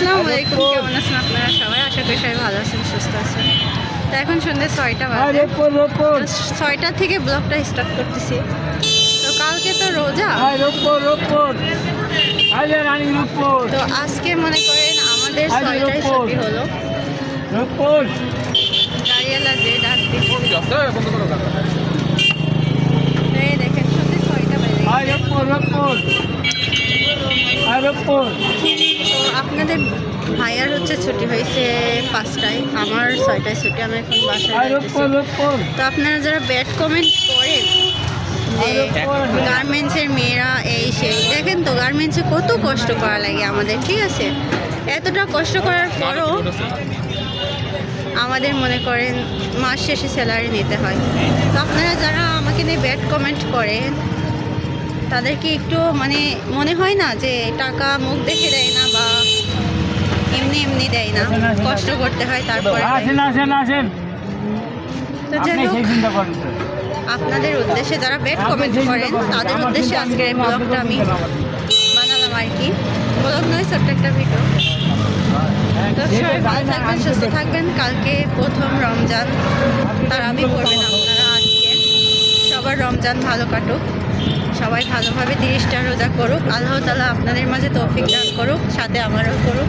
আসসালামু আলাইকুম কেমন আছেন আপনারা সবাই? আশা করি সবাই ভালো আছেন সুস্থ আছেন। তো এখন সন্ধ্যে ছয়টা বাজে। ছয়টা থেকে ব্লগটা স্টার্ট করতেছি। তো কালকে তো রোজা। তো আজকে মনে করেন আমাদের আজ ছয়টায় ছুটি হলো। গাড়িওয়ালা যে ডাক এই দেখেন সন্ধ্যে ছয়টা বেজে। রোপর আপনাদের ভাইয়ার হচ্ছে ছুটি হয়েছে পাঁচটায়। আমার ছয়টায় ছুটি আমি এখন বাসায় তো আপনারা যারা ব্যাড কমেন্ট করেন যে গার্মেন্টসের মেয়েরা এই সেই দেখেন তো গার্মেন্টসে কত কষ্ট করা লাগে আমাদের ঠিক আছে? এতটা কষ্ট করার পরও আমাদের মনে করেন মাস শেষে স্যালারি নিতে হয়। তো আপনারা যারা আমাকে নিয়ে ব্যাড কমেন্ট করেন তাদেরকে একটু মানে মনে হয় না যে টাকা মুখ দেখে দেয় না এমনি না কষ্ট করতে হয় তারপরে। আসেন আসেন আসেন। আপনাদের উদ্দেশ্যে যারা বেড কমেন্ট করেন তাদের উদ্দেশ্যে আজকের এই ব্লগটা আমি বানালাম আর কি। ব্লগ নয় ছোট্ট একটা ভিডিও তো সবাই ভালো থাকবেন সুস্থ থাকবেন। কালকে প্রথম রমজান তার আমি করবেন আপনারা আজকে। সবার রমজান ভালো কাটুক। সবাই ভালোভাবে তিরিশটা রোজা করুক। আল্লাহ তালা আপনাদের মাঝে তৌফিক দান করুক সাথে আমারও করুক।